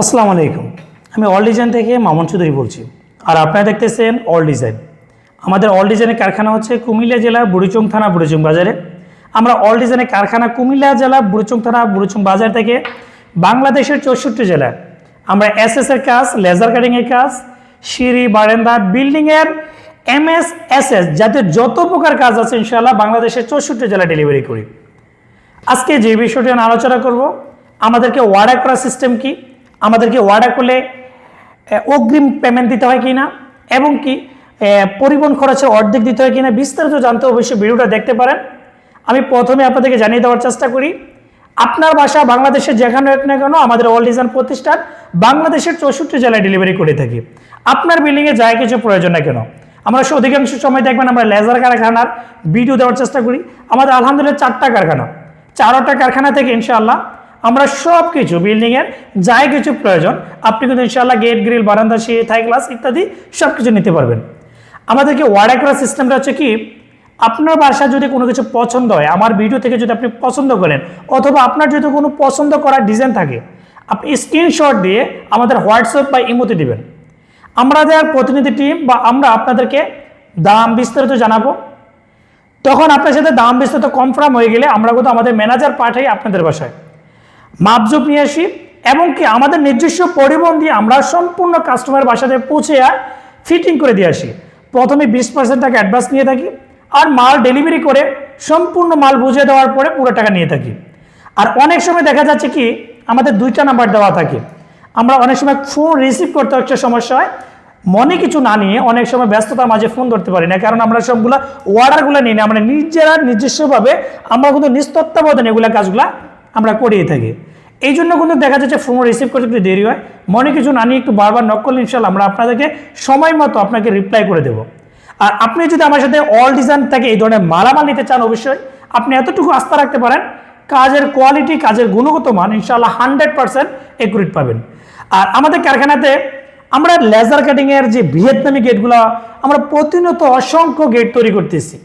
আসসালামু আলাইকুম। আমি অল ডিজাইন থেকে মামুন চৌধুরী বলছি। আর আপনারা দেখতেছেন অল ডিজাইন আমাদের অল ডিজাইনের কারখানা হচ্ছে কুমিল্লা জেলার বুড়িচং থানা, বুড়িচং বাজারে। আমরা অল ডিজাইনের কারখানা কুমিল্লা জেলা, বুড়িচং থানা, বুড়িচং বাজার থেকে বাংলাদেশের চৌষট্টি জেলায় আমরা এস এর কাজ লেজার কাটিংয়ের কাজ, সিঁড়ি, বারান্দা বিল্ডিংয়ের এম এস এস এস যাতে যত প্রকার কাজ আছে ইনশাআল্লাহ বাংলাদেশের চৌষট্টি জেলা ডেলিভারি করি। আজকে যে বিষয়টি নিয়ে আলোচনা করব, আমাদেরকে ওয়ার্ডার করার সিস্টেম কি? আমাদেরকে ওয়ার্ডার করলে অগ্রিম পেমেন্ট দিতে হয় কিনা? এবং কি পরিবহন খরচের অর্ধেক দিতে হয় কিনা? বিস্তারিত জানতে অবশ্যই ভিডিওটা দেখতে পারেন। আমি প্রথমে আপনাদেরকে জানিয়ে দেওয়ার চেষ্টা করি, আপনার বাসা বাংলাদেশের যেখানে হোক না কেন, আমাদের অল ডিজাইন প্রতিষ্ঠান বাংলাদেশের চৌষট্টি জেলায় ডেলিভারি করে থাকি। আপনার বিল্ডিংয়ে যায় কিছু প্রয়োজন না কেন? আমরা অধিকাংশ সময় দেখবেন আমরা লেজার কারখানার ভিডিও দেওয়ার চেষ্টা করি। আমাদের আলহামদুলিল্লাহ চারটা কারখানা। চারটা কারখানা থেকে ইনশাআল্লাহ আমরা সব কিছু বিল্ডিংয়ের যাই কিছু প্রয়োজন, আপনি কিন্তু ইনশাআল্লাহ গেট গ্রিল বারান্দা, সিঁড়ি থাই গ্লাস ইত্যাদি সব কিছু নিতে পারবেন। আমাদেরকে ওয়ার্ডার করার সিস্টেমটা হচ্ছে কি, আপনার বাসা যদি কোনো কিছু পছন্দ হয়, আমার ভিডিও থেকে যদি আপনি পছন্দ করেন, অথবা আপনার যদি কোনো পছন্দ করার ডিজাইন থাকে, আপনি স্ক্রিনশট দিয়ে আমাদের হোয়াটসঅ্যাপ বা ইমোতে দিবেন। আমাদের প্রতিনিধি টিম বা আমরা আপনাদেরকে দাম বিস্তারিত জানাব। তখন আপনার সাথে দাম বিস্তারিত কনফার্ম হয়ে গেলে আমরা কিন্তু আমাদের ম্যানেজার পাঠাই আপনাদের বাসায়। মাপজোপ নিয়ে আসি এবং কি আমাদের নিজস্ব পরিবহন দিয়ে আমরা সম্পূর্ণ কাস্টমার বাসাতে পৌঁছে আর ফিটিং করে দিয়ে আসি। প্রথমে বিশ পার্সেন্ট টাকা অ্যাডভান্স নিয়ে থাকি আর মাল ডেলিভারি করে সম্পূর্ণ মাল বুঝিয়ে দেওয়ার পরে পুরো টাকা নিয়ে থাকি। আর অনেক সময় দেখা যাচ্ছে কি আমাদের দুইটা নাম্বার দেওয়া থাকে। আমরা অনেক সময় ফোন রিসিভ করতে একটা সমস্যা হয় মনে কিছু না নিয়ে অনেক সময় ব্যস্ততার মাঝে ফোন ধরতে পারি না, কারণ আমরা সবগুলো অর্ডারগুলো নিই না। আমরা নিজেরা নিজস্বভাবে আমরা কিন্তু নিস্তত্ত্বাবধানে এগুলো কাজগুলো আমরা করিয়ে থাকি। এই জন্য কিন্তু দেখা যাচ্ছে ফোন রিসিভ করতে একটু দেরি হয়। মনে কিছু না নিয়ে একটু বারবার নক করলে ইনশাল্লাহ আমরা আপনাদেরকে সময় মতো আপনাকে রিপ্লাই করে দেবো। আর আপনি যদি আমার সাথে অল ডিজাইন থেকে এই ধরনের মালামাল নিতে চান অবশ্যই, আপনি এতটুকু আস্থা রাখতে পারেন, কাজের কোয়ালিটি কাজের গুণগত মান ইনশাল্লাহ হান্ড্রেড পার্সেন্ট একুরেট পাবেন। আর আমাদের কারখানাতে আমরা লেজার কাটিংয়ের যে ভিয়েতনামি গেটগুলো আমরা প্রতিনিয়ত অসংখ্য গেট তৈরি করতেছি।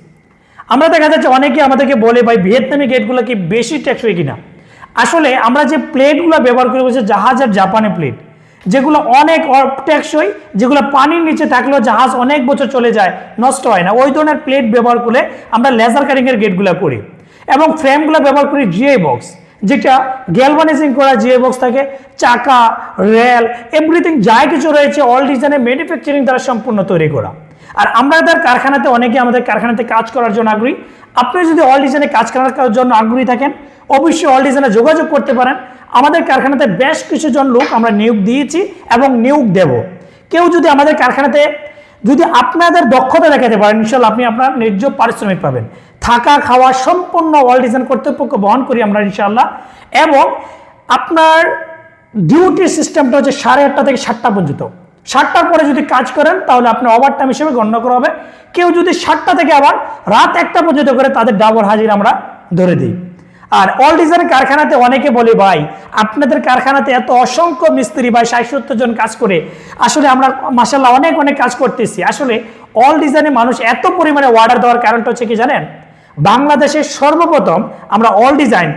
আমরা দেখা যাচ্ছে অনেকে আমাদেরকে বলে, ভাই, ভিয়েতনামি গেটগুলো কি বেশি টেকসই কিনা? আসলে আমরা যে প্লেটগুলো ব্যবহার করি হচ্ছে জাহাজের জাপানি প্লেট যেগুলো অনেক টেকসই, যেগুলো পানির নিচে থাকলেও জাহাজ অনেক বছর চলে যায়, নষ্ট হয় না। ওই ধরনের প্লেট ব্যবহার করে আমরা লেজার কাটিংয়ের গেটগুলো করি। এবং ফ্রেমগুলো ব্যবহার করি জিআই বক্স যেটা গ্যালভানাইজিং করা জিআই বক্স থাকে, চাকা রেল এভরিথিং যা কিছু রয়েছে অল ডিজাইনের ম্যানুফ্যাকচারিং দ্বারা সম্পূর্ণ তৈরি করা। আর আমাদের কারখানাতে অনেকে আমাদের কারখানাতে কাজ করার জন্য আগ্রহী। আপনি যদি অল ডিজাইনে কাজ করার জন্য আগ্রহী থাকেন, অবশ্যই অল ডিজাইনে যোগাযোগ করতে পারেন। আমাদের কারখানাতে বেশ কিছু জন লোক আমরা নিয়োগ দিয়েছি এবং নিয়োগ দেব। কেউ যদি আমাদের কারখানাতে যদি আপনাদের দক্ষতা দেখাতে পারেন ইনশাল্লাহ আপনি আপনার ন্যায্য পারিশ্রমিক পাবেন। থাকা, খাওয়া সম্পূর্ণ অল ডিজাইন কর্তৃপক্ষ বহন করি আমরা ইনশাল্লাহ এবং আপনার ডিউটির সিস্টেমটা হচ্ছে সাড়ে আটটা থেকে সাতটা পর্যন্ত। সাতটার পরে যদি কাজ করেন, তাহলে আপনি ওভার টাইম হিসেবে গণ্য করা হবে। কেউ যদি সাতটা থেকে আবার রাত একটা পর্যন্ত করে, তাদের ডাবল হাজির আমরা ধরে দিই। আর অল ডিজাইন কারখানাতে অনেকে বলে, ভাই, আপনাদের কারখানাতে এত অসংখ্য মিস্ত্রি ভাই ষাট সত্তর জন কাজ করে। আসলে আমরা মাসাল্লাহ অনেক অনেক কাজ করতেছি। আসলে অল ডিজাইনে মানুষ এত পরিমাণে অর্ডার দেওয়ার কারণটা হচ্ছে কি জানেন? বাংলাদেশের সর্বপ্রথম আমরা অল ডিজাইন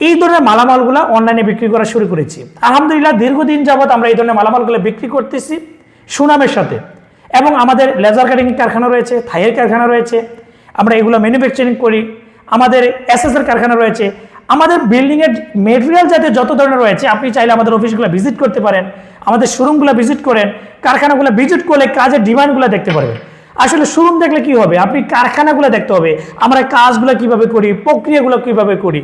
এই ধরনের মালামালগুলো অনলাইনে বিক্রি করা শুরু করেছি। আলহামদুলিল্লাহ, দীর্ঘদিন যাবৎ আমরা এই ধরনের মালামালগুলো বিক্রি করতেছি সুনামের সাথে। এবং আমাদের লেজার কাটিং কারখানা রয়েছে থাইয়ের কারখানা রয়েছে। আমরা এগুলো ম্যানুফ্যাকচারিং করি। আমাদের এসএসের কারখানা রয়েছে, আমাদের বিল্ডিংয়ের মেটেরিয়াল যাতে যত ধরনের রয়েছে, আপনি চাইলে আমাদের অফিসগুলো ভিজিট করতে পারেন, আমাদের শোরুমগুলো ভিজিট করেন, কারখানাগুলো ভিজিট করলে কাজের ডিমান্ডগুলো দেখতে পারবেন। আসলে শোরুম দেখলে কি হবে? আপনি কারখানাগুলো দেখতে হবে, আমরা কাজগুলো কীভাবে করি, প্রক্রিয়াগুলো কীভাবে করি।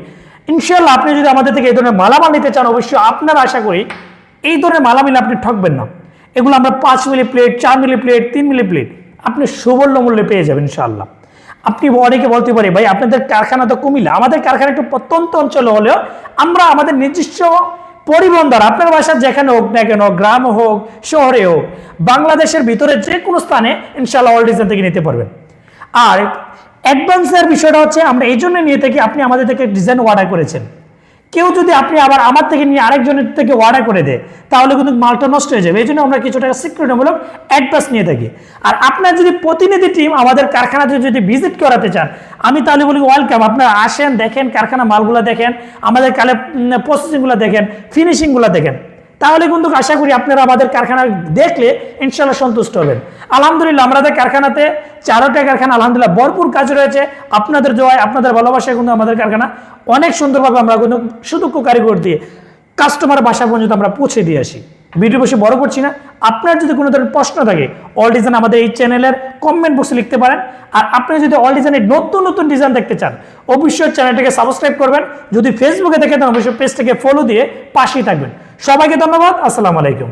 ইনশাল্লাহ আপনি যদি আমাদের থেকে এই ধরনের মালামাল নিতে চান, অবশ্যই আপনার আশা করি এই ধরনের মালামাল আপনি ঠকবেন না। এগুলো আমরা পাঁচ মিলি প্লেট চার মিলি প্লেট তিন মিলি প্লেট আপনি সুবর্ণ মূল্যে পেয়ে যাবেন ইনশাআল্লাহ। আপনি অনেকে বলতে পারে, ভাই, আপনাদের কারখানা তো কুমিল্লা। আমাদের কারখানা একটু প্রত্যন্ত অঞ্চলে হলেও আমরা আমাদের নিজস্ব পরিবহন দ্বারা, আপনার বাসা যেখানে হোক না কেন, গ্রাম হোক, শহরে হোক, বাংলাদেশের ভিতরে যে কোনো স্থানে ইনশাল্লাহ অল ডিজাইন থেকে নিতে পারবেন। আর অ্যাডভান্সের বিষয়টা হচ্ছে আমরা এই জন্য নিয়ে থাকি, আপনি আমাদের থেকে ডিজাইন অর্ডার করেছেন। কেউ যদি আপনি আবার আমার থেকে নিয়ে আরেকজনের থেকে অর্ডার করে দেয়, তাহলে কিন্তু মালটা নষ্ট হয়ে যাবে। এই জন্য আমরা কিছু টাকা সিকিউরিটিমূলক অ্যাডভান্স নিয়ে থাকি। আর আপনার যদি প্রতিনিধি টিম আমাদের কারখানাতে যদি ভিজিট করাতে চান, আমি তাহলে বলি ওয়েলকাম আপনারা আসেন, দেখেন, কারখানা মালগুলো দেখেন, আমাদের কালে প্রসেসিংগুলো দেখেন ফিনিশিংগুলো দেখেন। তাহলে কিন্তু আশা করি আপনারা আমাদের কারখানা দেখলে ইনশাল্লাহ সন্তুষ্ট হবেন। আলহামদুলিল্লাহ আমাদের কারখানাতে চারোটা কারখানা, আলহামদুলিল্লাহ, ভরপুর কাজ রয়েছে। আপনাদের জয় আপনাদের ভালোবাসায় কিন্তু আমাদের কারখানা অনেক সুন্দরভাবে আমরা কিন্তু সুদক্ষ কারিগর দিয়ে কাস্টমার বাসা পর্যন্ত আমরা পৌঁছে দিয়ে আসি। ভিডিও বেশি বড় করছি না। আপনার যদি কোনো ধরনের প্রশ্ন থাকে অল ডিজাইন আমাদের এই চ্যানেলের কমেন্ট বক্সে লিখতে পারেন। আর আপনি যদি অল ডিজাইনের নতুন নতুন ডিজাইন দেখতে চান, অবশ্যই চ্যানেলটাকে সাবস্ক্রাইব করবেন। যদি ফেসবুকে দেখে থাকেন, অবশ্যই পেজটাকে ফলো দিয়ে পাশেই থাকবেন। সবাইকে ধন্যবাদ। আসসালামু আলাইকুম।